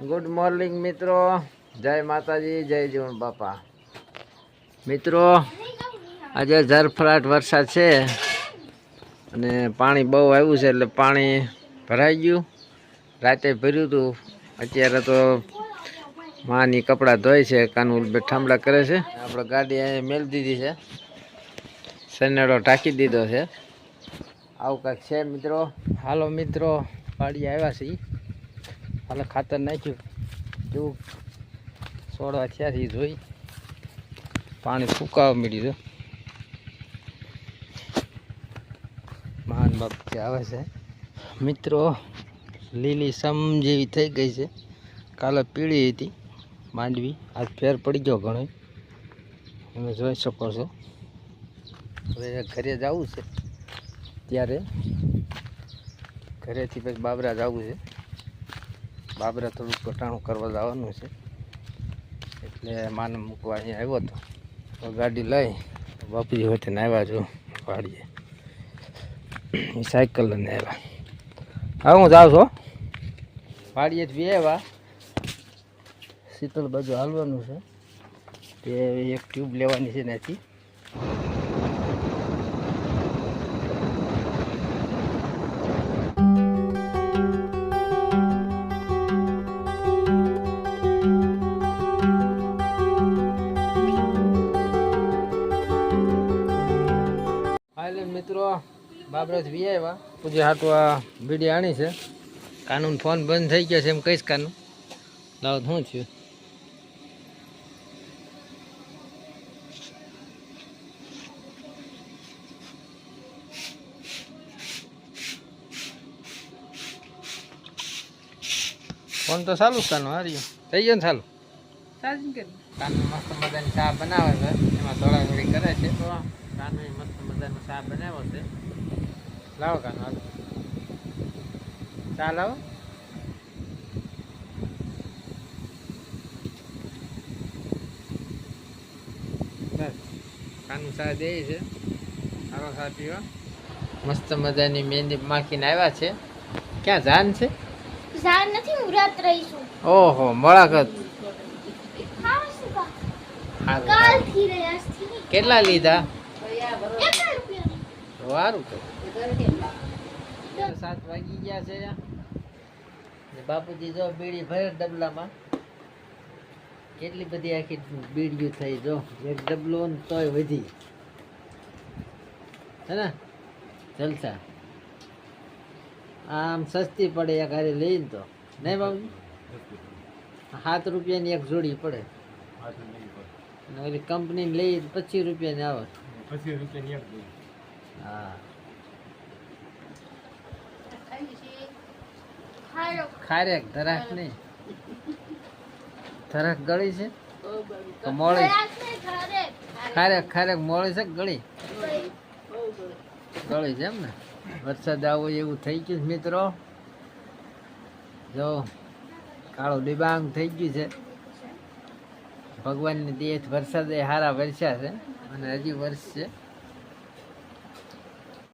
Good morning મિત્રો. જય માતાજી, જય જીવન બાપા. મિત્રો, આજે ઝરફરાટ વરસાદ છે અને પાણી બહુ આવ્યું છે એટલે પાણી ભરાઈ ગયું. રાતે ભર્યું હતું. અત્યારે તો માની કપડાં ધોય છે, કાનૂલ ઠામડા કરે છે. આપણે ગાડી અહીંયા મેળ દીધી છે. સનેડો ટાંકી દીધો છે. આવું કાંઈક છે, મિત્રો. હાલો, મિત્રો. પાડી આવ્યા છીએ. હાલે ખાતર નાખ્યું. જેવું છોડવા થયા જોઈ પાણી ફૂંકાવા મળ્યું છે. મહાન બાપ જે આવે છે. મિત્રો, લીલી સમ જેવી થઈ ગઈ છે. કાલે પીળી હતી. માંડવી. આજ ફેર પડી ગયો ઘણો તમે જોઈ શકો છો. હવે ઘરે જવું છે. ત્યારે ઘરેથી પછી બાબરા જવું છે. બાબરા થોડુંક ઘટાણું કરવા જવાનું છે. એટલે માને મૂકવા અહીંયા આવ્યો હતો તો ગાડી લઈ બાપુજી તેને આવ્યા છું વાડીએ. સાયકલ લઈને આવ્યા. હા, હું જાઉં છું વાડીએથી જ આવ્યા શીતળ બાજુ હાલવાનું છે. તે એક ટ્યુબ લેવાની છે ત્યાંથી હાલે મિત્રો, બાબરજ વી આવ્યા પૂજા હાટું આ બીડી આણી છે. કાનૂન ફોન બંધ થઈ ગયો છે એમ કહીશ કાનૂન. લાવ શું થયું? ફોન તો ચાલુ જ કાનું હારી. થઈ ગયો ને ચાલુ? ચાર્જિંગ કરી કાનું મસ્ત મજાની ચા બનાવે છે. એમાં થોડા થોડી કરે છે. તો કાનું મસ્ત મજાનો ચા બનાવ્યો છે. લાવો કાનું હાલો ચા લાવો. બસ. કાનું ચા દે છે. સારો ચા પીવા. મસ્ત મજાની મહેંદી માખીને આવ્યા છે. ક્યાં જાન છે? જાન નથી હું રાત રહીશું ઓહો મળાકત હા શું કા સારું, કાલ સારું. થી રહ્યા આજથી કેટલા લીધા? સારું તો. સાત વાગી ગયા છે. બાપુજી જો બીડી ભરે ડબલામાં. કેટલી બધી આખી બીડીઓ થઈ જો. એક ડબલો તોય વધી. હે ને? જલસા. આમ સસ્તી પડે એક હારે લઈને તો. નહીં બાબુજી સાત રૂપિયાની એક જોડી પડે. ઓલી કંપની લઈ પચીસ રૂપિયાની આવે હા. હાલો ખારેક ધરાક નહીં. ધરાક ગળી છે? તો મોળી. ખારેક ખારેક મોળી છે ગળી? ગળી છે એમ ને? વરસાદ આવો એવું થઈ ગયું મિત્રો. જો કાળો ડિબાંગ થઈ ગયું છે. ભગવાનની દેહ વરસાદ હારા વરસ્યા છે. અને હજી વરસશે